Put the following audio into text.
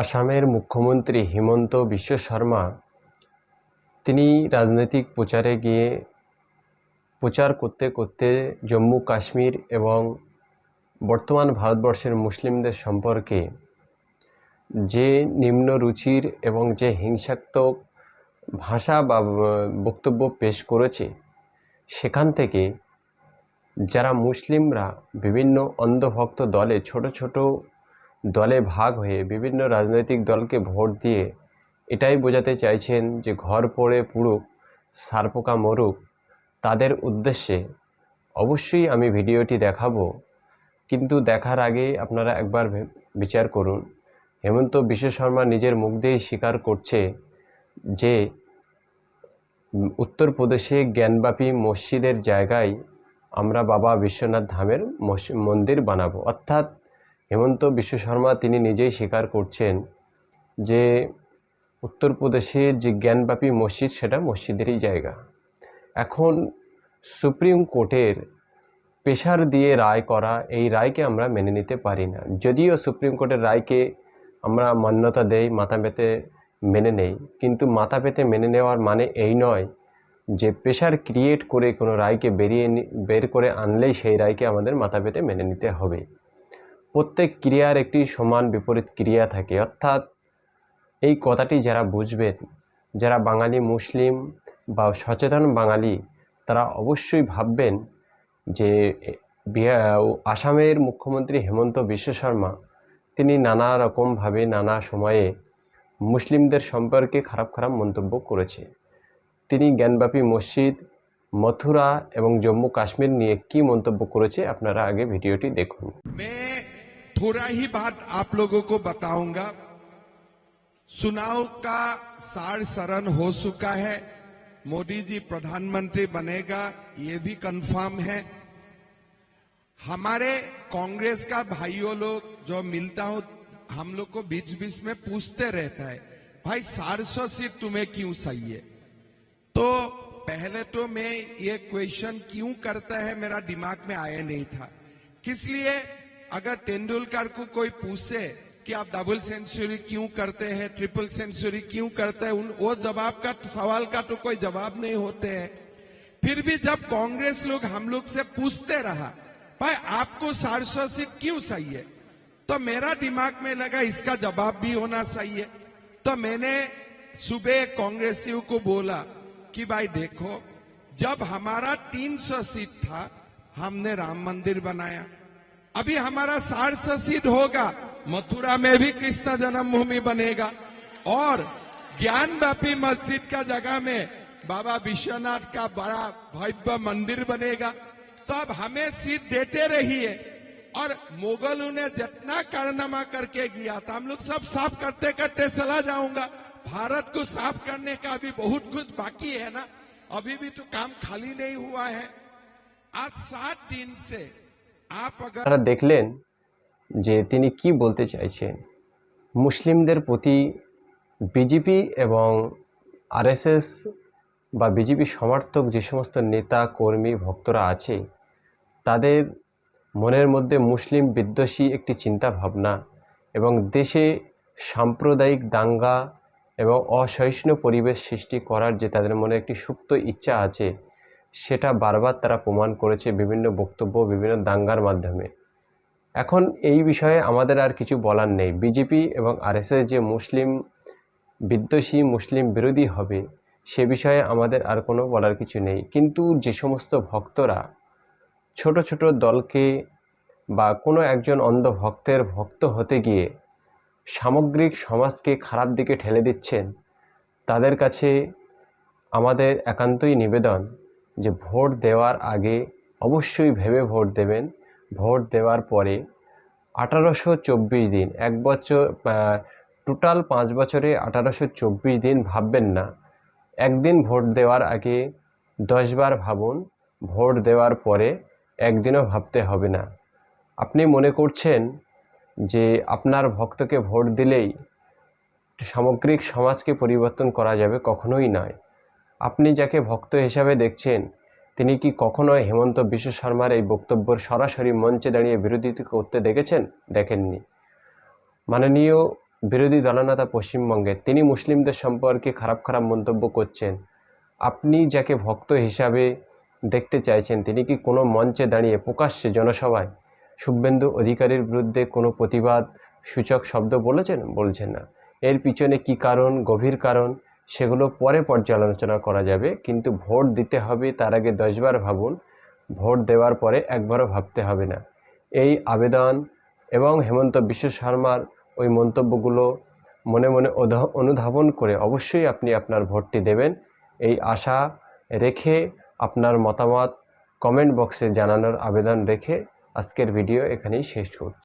আসামের মুখ্যমন্ত্রী হিমন্ত বিশ্ব শর্মা তিনি রাজনৈতিক প্রচারে গিয়ে প্রচার করতে করতে জম্মু, কাশ্মীর এবং বর্তমান ভারতবর্ষের মুসলিমদের সম্পর্কে যে নিম্ন রুচির এবং যে হিংসাত্মক ভাষা বা বক্তব্য পেশ করেছে, সেখান থেকে যারা মুসলিমরা বিভিন্ন অন্ধভক্ত দলে ছোট ছোট দলে ভাগ হয়ে বিভিন্ন রাজনৈতিক দলকে ভোট দিয়ে এটাই বোঝাতে চাইছেন যে ঘর পড়ে পুড়ুক সারপোকা মরুক, তাদের উদ্দেশ্যে অবশ্যই আমি ভিডিওটি দেখাবো। কিন্তু দেখার আগে আপনারা একবার বিচার করুন। হেমন্ত বিশ্ব শর্মা নিজের মুখ দিয়েই স্বীকার করছে যে উত্তরপ্রদেশে জ্ঞানব্যাপী মসজিদের জায়গায় আমরা বাবা বিশ্বনাথ ধামের মন্দির বানাবো। অর্থাৎ হেমন্ত বিশ্ব শর্মা তিনি নিজেই স্বীকার করছেন যে উত্তরপ্রদেশের যে জ্ঞানব্যাপী মসজিদ, সেটা মসজিদেরই জায়গা। এখন সুপ্রিম কোর্টের প্রেশার দিয়ে রায় করা, এই রায়কে আমরা মেনে নিতে পারি না। যদিও সুপ্রিম কোর্টের রায়কে আমরা মান্যতা দেই, মাথা পেতে মেনে নেই, কিন্তু মাথা পেতে মেনে নেওয়ার মানে এই নয় যে প্রেশার ক্রিয়েট করে কোনো রায়কে বেরিয়ে বের করে আনলেই সেই রায়কে আমাদের মাথা পেতে মেনে নিতে হবে। প্রত্যেক ক্রিয়ার একটি সমান বিপরীত ক্রিয়া থাকে। অর্থাৎ এই কথাটি যারা বুঝবেন, যারা বাঙালি মুসলিম বা সচেতন বাঙালি, তারা অবশ্যই ভাববেন যে আসামের মুখ্যমন্ত্রী হেমন্ত বিশ্ব শর্মা, তিনি নানা রকমভাবে নানা সময়ে মুসলিমদের সম্পর্কে খারাপ খারাপ মন্তব্য করেছে। তিনি জ্ঞানব্যাপী মসজিদ, মথুরা এবং জম্মু কাশ্মীর নিয়ে কি মন্তব্য করেছে আপনারা আগে ভিডিওটি দেখুন। थोड़ा ही बात आप लोगों को बताऊँगा। चुनाव का सार सरन हो चुका है। मोदी जी प्रधानमंत्री बनेगा, ये भी कंफर्म है। हमारे कांग्रेस का भाइयों लोग जो मिलता हूँ, हम लोग को बीच बीच में पूछते रहता है, भाई चार सौ सीट तुम्हें क्यों चाहिए? तो पहले तो मैं ये क्वेश्चन क्यों करता है, मेरा दिमाग में आया नहीं था। किस लिए? अगर तेंदुलकर को कोई पूछे कि आप डबल सेंचुरी क्यों करते हैं ट्रिपल सेंचुरी क्यों करते हैं, उन, वो जवाब का, सवाल का तो कोई जवाब नहीं होते हैं। फिर भी जब कांग्रेस लोग हम लोग से पूछते रहा, भाई, आपको चार सौ सीट क्यों चाहिए? तो मेरा दिमाग में लगा, इसका जवाब भी होना चाहिए। तो मैंने सुबह कांग्रेसियों को बोला कि, भाई, देखो, जब हमारा 300 सीट था, हमने राम मंदिर बनाया। अभी हमारा साठ सौ सीट होगा। मथुरा में भी कृष्ण जन्मभूमि बनेगा। और ज्ञान व्यापी मस्जिद का जगह में बाबा विश्वनाथ का बड़ा भव्य मंदिर बनेगा। तो हमें सीट देते रहिए। और मुगलों ने जितना कारनामा करके किया था, हम लोग सब साफ़ करते करते चला जाऊँगा। भारत को साफ़ करने का अभी बहुत कुछ बाकी है ना। अभी भी तो काम खाली नहीं हुआ है। आज सात दिन से আপনারা দেখলেন যে তিনি কি বলতে চাইছেন। মুসলিমদের প্রতি বিজেপি এবং আরএসএস বা বিজেপি সমর্থক যে সমস্ত নেতা, কর্মী, ভক্তরা আছে, তাদের মনের মধ্যে মুসলিম বিদ্বেষী একটি চিন্তা ভাবনা এবং দেশে সাম্প্রদায়িক দাঙ্গা এবং অসহিষ্ণু পরিবেশ সৃষ্টি করার যে তাদের মনে একটি সুপ্ত ইচ্ছা আছে সেটা বারবার তারা প্রমাণ করেছে বিভিন্ন বক্তব্য, বিভিন্ন দাঙ্গার মাধ্যমে। এখন এই বিষয়ে আমাদের আর কিছু বলার নেই। বিজেপি এবং আরএসএস যে মুসলিম বিদ্বেষী মুসলিম বিরোধী হবে, সে বিষয়ে আমাদের আর কোনো বলার কিছু নেই। কিন্তু যে সমস্ত ভক্তরা ছোট ছোট দলকে বা কোনো একজন অন্ধ ভক্তের ভক্ত হতে গিয়ে সামগ্রিক সমাজকে খারাপ দিকে ঠেলে দিচ্ছেন, তাদের কাছে আমাদের একান্তই নিবেদন যে ভোট দেওয়ার আগে অবশ্যই ভেবে ভোট দেবেন। ভোট দেওয়ার পরে আঠারোশো চব্বিশ দিন, এক বছর টোটাল পাঁচ বছরে আঠারোশো চব্বিশ দিন ভাববেন না। একদিন ভোট দেওয়ার আগে দশবার ভাবুন, ভোট দেওয়ার পরে একদিনও ভাবতে হবে না। আপনি মনে করছেন যে আপনার ভক্তকে ভোট দিলেই সামগ্রিক সমাজকে পরিবর্তন করা যাবে? কখনোই নয়। আপনি যাকে ভক্ত হিসাবে দেখছেন, তিনি কি কখনো হেমন্ত বিশ্ব শর্মার এই বক্তব্যের সরাসরি মঞ্চে দাঁড়িয়ে বিরোধিতা করতে দেখেছেন? দেখেননি। মাননীয় বিরোধী দলনেতা পশ্চিমবঙ্গে, তিনি মুসলিমদের সম্পর্কে খারাপ খারাপ মন্তব্য করছেন। আপনি যাকে ভক্ত হিসাবে দেখতে চাইছেন, তিনি কি কোনো মঞ্চে দাঁড়িয়ে প্রকাশ্যে জনসভায় শুভেন্দু অধিকারীর বিরুদ্ধে কোনো প্রতিবাদ সূচক শব্দ বলেছেন? বলছেন না। এর পিছনে কি কারণ, গভীর কারণ? সেগুলো পরে পর্যালোচনা করা যাবে, কিন্তু ভোট দিতে হবে তার আগে দশবার ভাবুন। ভোট দেওয়ার পরে একবারও ভাবতে হবে না। এই আবেদন এবং হেমন্ত বিশ্ব শর্মার ওই মন্তব্যগুলো মনে মনে অনুধাবন করে অবশ্যই আপনি আপনার ভোটটি দেবেন। এই আশা রেখে আপনার মতামত কমেন্ট বক্সে জানানোর আবেদন রেখে আজকের ভিডিও এখানেই শেষ করছি।